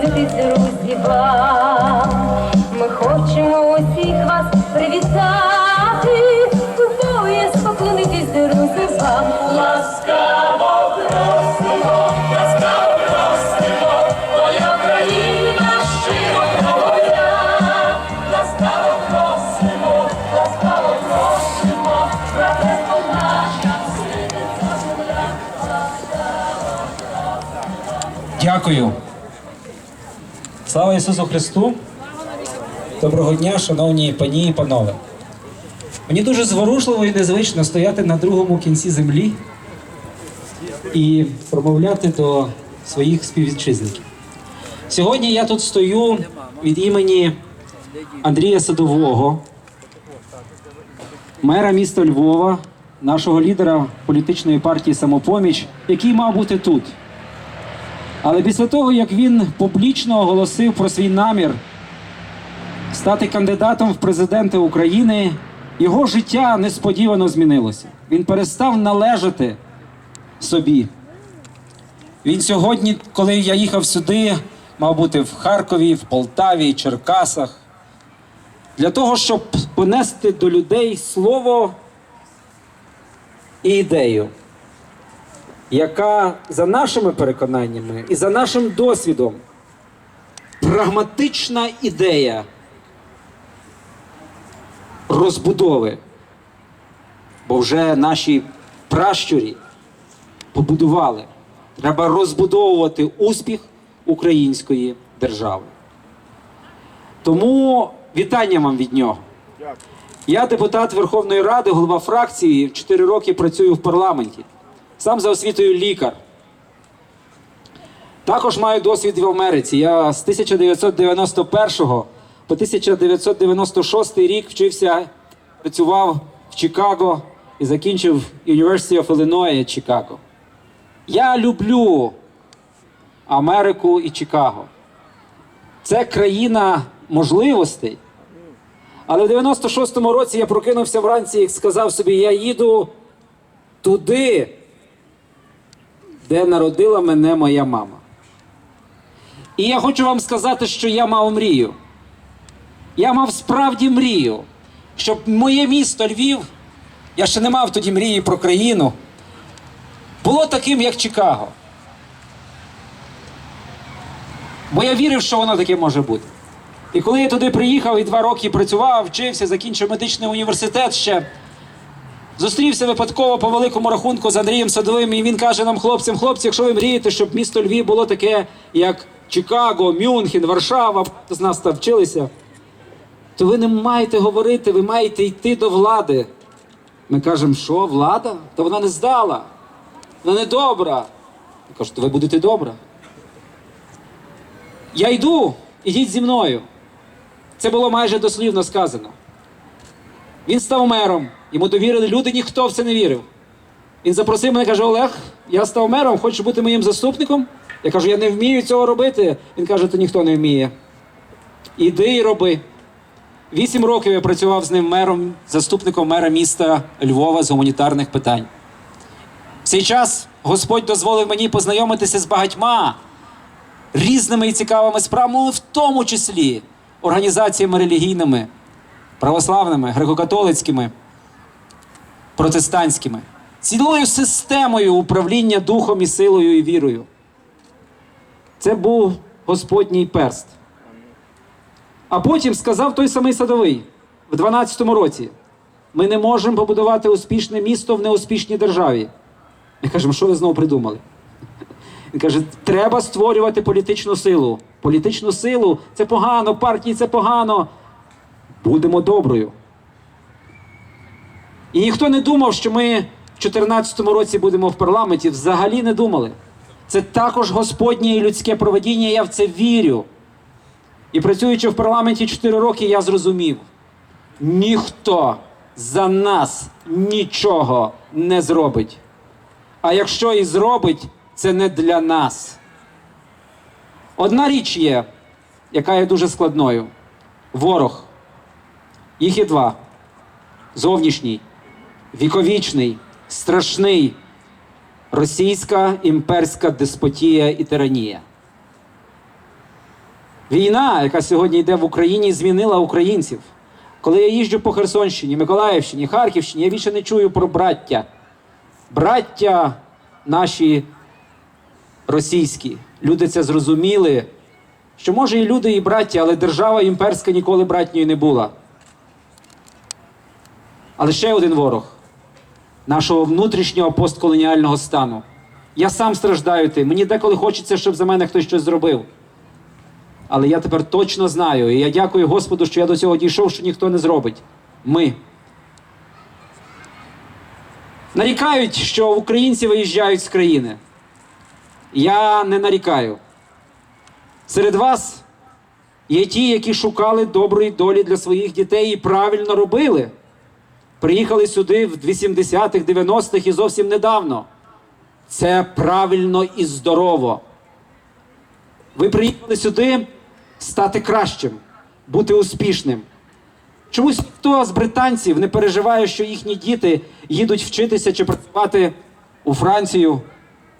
поклонитись друзі вам. Ми хочемо усіх вас привітати, пояс поклонитись друзі вам. Ласкаво просимо, ласкаво просимо, твоя країна щиро твоя. Ласкаво просимо, ласкаво просимо, братерство наша, світиться земля. Дякую. Слава Ісусу Христу! Доброго дня, шановні пані і панове. Мені дуже зворушливо і незвично стояти на другому кінці землі і промовляти до своїх співвітчизників. Сьогодні я тут стою від імені Андрія Садового, мера міста Львова, нашого лідера політичної партії Самопоміч, який мав бути тут. Але після того, як він публічно оголосив про свій намір стати кандидатом в президенти України, його життя несподівано змінилося. Він перестав належати собі. Він сьогодні, коли я їхав сюди, мав бути в Харкові, в Полтаві, Черкасах, для того, щоб понести до людей слово і ідею яка за нашими переконаннями і за нашим досвідом прагматична ідея розбудови. Бо вже наші пращурі побудували. Треба розбудовувати успіх української держави. Тому вітання вам від нього. Я депутат Верховної Ради, голова фракції, 4 роки працюю в парламенті. Сам за освітою лікар. Також маю досвід в Америці. Я з 1991 по 1996 рік вчився, працював в Чикаго і закінчив University of Illinois Чикаго. Я люблю Америку і Чикаго. Це країна можливостей. Але в 96-му році я прокинувся вранці і сказав собі: я їду туди, де народила мене моя мама. І я хочу вам сказати, що я мав мрію. Я мав справді мрію, щоб моє місто Львів, я ще не мав тоді мрії про країну, було таким, як Чикаго. Бо я вірив, що воно таке може бути. І коли я туди приїхав і два роки працював, вчився, закінчив медичний університет ще. Зустрівся випадково по великому рахунку з Андрієм Садовим, і він каже нам, хлопцям, хлопці, якщо ви мрієте, щоб місто Львів було таке, як Чикаго, Мюнхен, Варшава, з нас там вчилися, то ви не маєте говорити, ви маєте йти до влади. Ми кажемо, що влада? Та вона не здала, вона не добра. Я кажу, то ви будете добра. Я йду, ідіть зі мною. Це було майже дослівно сказано. Він став мером, йому довірили люди, ніхто в це не вірив. Він запросив мене, каже: Олег, я став мером, хочеш бути моїм заступником? Я кажу, я не вмію цього робити. Він каже, то ніхто не вміє. Іди і роби. Вісім років я працював з ним мером, заступником мера міста Львова з гуманітарних питань. В цей час Господь дозволив мені познайомитися з багатьма різними і цікавими справами, в тому числі організаціями релігійними, православними, греко-католицькими, протестантськими, цілою системою управління духом і силою і вірою. Це був Господній перст. А потім сказав той самий садовий в 12-му році: ми не можемо побудувати успішне місто в неуспішній державі. Ми кажемо, що ви знову придумали? Він каже: треба створювати політичну силу. Політичну силу це погано, партії це погано. Будемо доброю. І ніхто не думав, що ми в 2014 році будемо в парламенті. Взагалі не думали. Це також Господнє і людське проведіння, я в це вірю. І працюючи в парламенті 4 роки, я зрозумів: ніхто за нас нічого не зробить. А якщо і зробить, це не для нас. Одна річ є, яка є дуже складною: ворог. Їх є два: зовнішній, віковічний, страшний, російська імперська деспотія і тиранія. Війна, яка сьогодні йде в Україні, змінила українців. Коли я їжджу по Херсонщині, Миколаївщині, Харківщині, я більше не чую про браття. Браття наші російські. Люди це зрозуміли, що може і люди, і браття, але держава імперська ніколи братньою не була. Але ще один ворог нашого внутрішнього постколоніального стану. Я сам страждаю тим. Мені деколи хочеться, щоб за мене хтось щось зробив. Але я тепер точно знаю, і я дякую Господу, що я до цього дійшов, що ніхто не зробить. Ми. Нарікають, що українці виїжджають з країни. Я не нарікаю. Серед вас є ті, які шукали доброї долі для своїх дітей і правильно робили. Приїхали сюди в 80-х, 90-х і зовсім недавно. Це правильно і здорово. Ви приїхали сюди стати кращим, бути успішним. Чомусь ніхто з британців не переживає, що їхні діти їдуть вчитися чи працювати у Францію,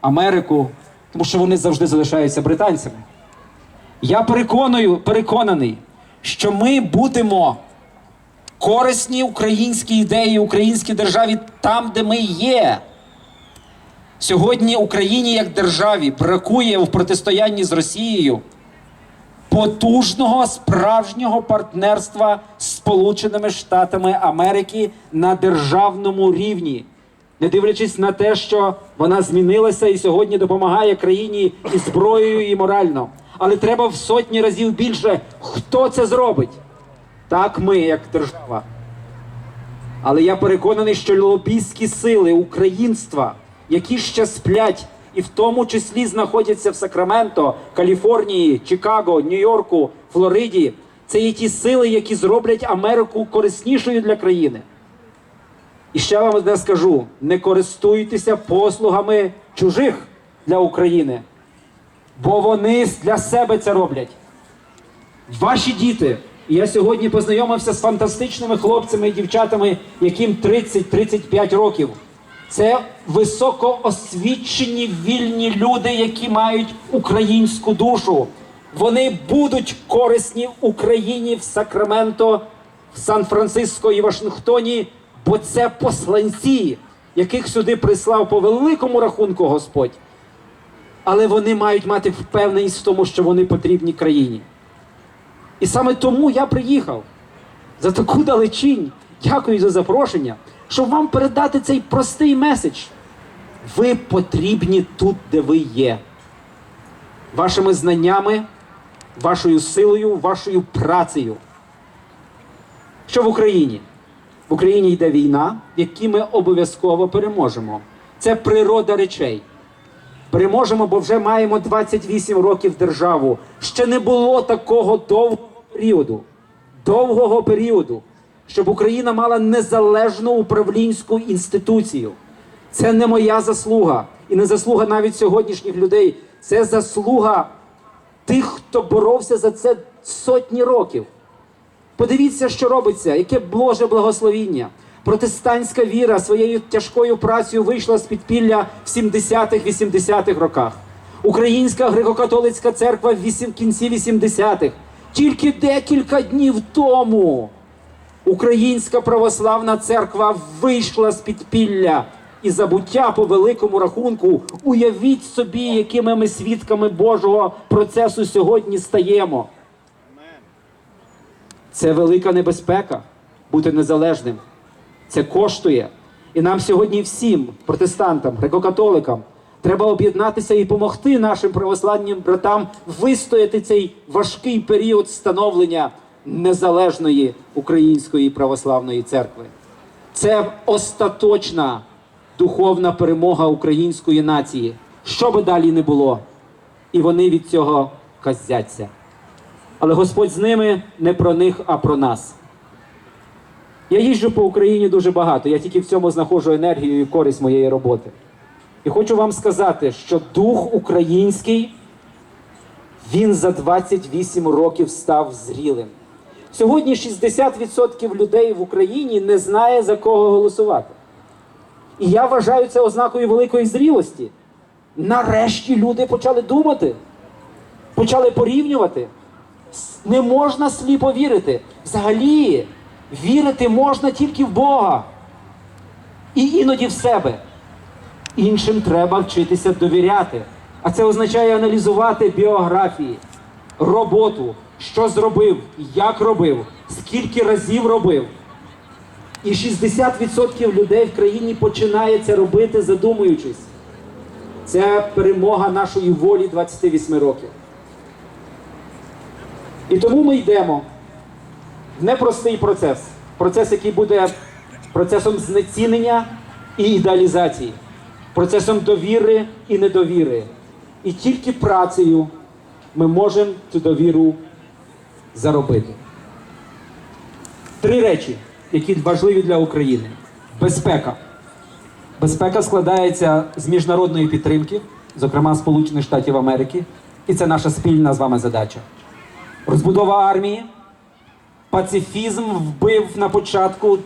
Америку, тому що вони завжди залишаються британцями. Я переконую, переконаний, що ми будемо корисні українські ідеї, українській державі там, де ми є. Сьогодні Україні як державі бракує в протистоянні з Росією потужного справжнього партнерства з Сполученими Штатами Америки на державному рівні, не дивлячись на те, що вона змінилася і сьогодні допомагає країні і зброєю, і морально. Але треба в сотні разів більше. Хто це зробить? Так, ми, як держава. Але я переконаний, що лобістські сили українства, які ще сплять, і в тому числі знаходяться в Сакраменто, Каліфорнії, Чикаго, Нью-Йорку, Флориді, це є ті сили, які зроблять Америку кориснішою для країни. І ще вам одне скажу: не користуйтеся послугами чужих для України, бо вони для себе це роблять. Ваші діти. І я сьогодні познайомився з фантастичними хлопцями і дівчатами, яким 30-35 років. Це високоосвічені вільні люди, які мають українську душу. Вони будуть корисні Україні в Сакраменто, в Сан-Франциско і Вашингтоні, бо це посланці, яких сюди прислав по великому рахунку Господь. Але вони мають мати впевненість в тому, що вони потрібні країні. І саме тому я приїхав за таку далечінь. Дякую за запрошення, щоб вам передати цей простий меседж. Ви потрібні тут, де ви є. Вашими знаннями, вашою силою, вашою працею. Що в Україні? В Україні йде війна, в якій ми обов'язково переможемо. Це природа речей. Переможемо, бо вже маємо 28 років державу. Ще не було такого довгого періоду, довгого періоду, щоб Україна мала незалежну управлінську інституцію. Це не моя заслуга і не заслуга навіть сьогоднішніх людей. Це заслуга тих, хто боровся за це сотні років. Подивіться, що робиться, яке Боже благословіння. Протестантська віра своєю тяжкою працею вийшла з підпілля в 70-х, 80-х роках. Українська греко-католицька церква в кінці 80-х. Тільки декілька днів тому Українська православна церква вийшла з підпілля і забуття по великому рахунку. Уявіть собі, якими ми свідками Божого процесу сьогодні стаємо. Це велика небезпека бути незалежним. Це коштує. І нам сьогодні всім, протестантам, греко-католикам, треба об'єднатися і допомогти нашим православним братам вистояти цей важкий період становлення незалежної української православної церкви. Це остаточна духовна перемога української нації. Що би далі не було, і вони від цього казяться. Але Господь з ними не про них, а про нас. Я їжджу по Україні дуже багато. Я тільки в цьому знаходжу енергію і користь моєї роботи. І хочу вам сказати, що дух український він за 28 років став зрілим. Сьогодні 60% людей в Україні не знає за кого голосувати. І я вважаю це ознакою великої зрілості. Нарешті люди почали думати, почали порівнювати. Не можна сліпо вірити. Взагалі, вірити можна тільки в Бога. І іноді в себе. Іншим треба вчитися довіряти. А це означає аналізувати біографії, роботу, що зробив, як робив, скільки разів робив. І 60% людей в країні починає це робити, задумуючись. Це перемога нашої волі 28 років. І тому ми йдемо в непростий процес. Процес, який буде процесом знецінення і ідеалізації, процесом довіри і недовіри. І тільки працею ми можемо цю довіру заробити. Три речі, які важливі для України: безпека. Безпека складається з міжнародної підтримки, зокрема Сполучених Штатів Америки, і це наша спільна з вами задача. Розбудова армії, пацифізм вбив на початку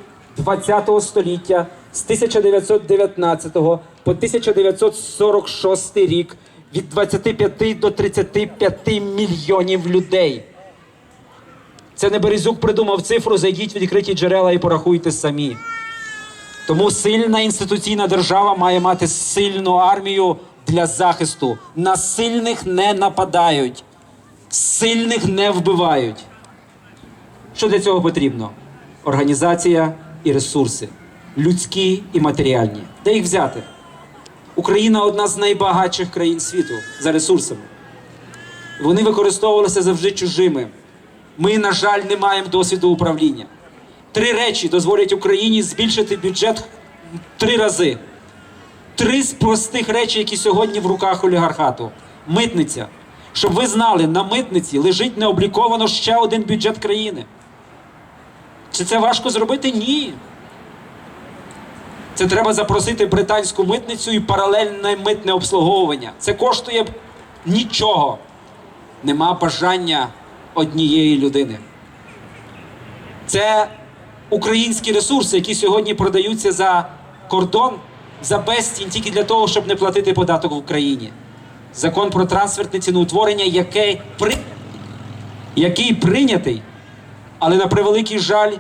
ХХ століття з 1919 по 1946 рік від 25 до 35 мільйонів людей. Це не Березюк придумав цифру, зайдіть в відкриті джерела і порахуйте самі. Тому сильна інституційна держава має мати сильну армію для захисту. На сильних не нападають, сильних не вбивають. Що для цього потрібно? Організація і ресурси, людські і матеріальні. Де їх взяти? Україна одна з найбагатших країн світу за ресурсами. Вони використовувалися завжди чужими. Ми, на жаль, не маємо досвіду управління. Три речі дозволять Україні збільшити бюджет три рази. Три з простих речей, які сьогодні в руках олігархату. Митниця. Щоб ви знали, на митниці лежить необліковано ще один бюджет країни. Чи це важко зробити? Ні. Це треба запросити британську митницю і паралельне митне обслуговування. Це коштує нічого. Нема бажання однієї людини. Це українські ресурси, які сьогодні продаються за кордон за безцінь тільки для того, щоб не платити податок в Україні. Закон про трансфертне ціноутворення, який, при... який прийнятий, але на превеликий жаль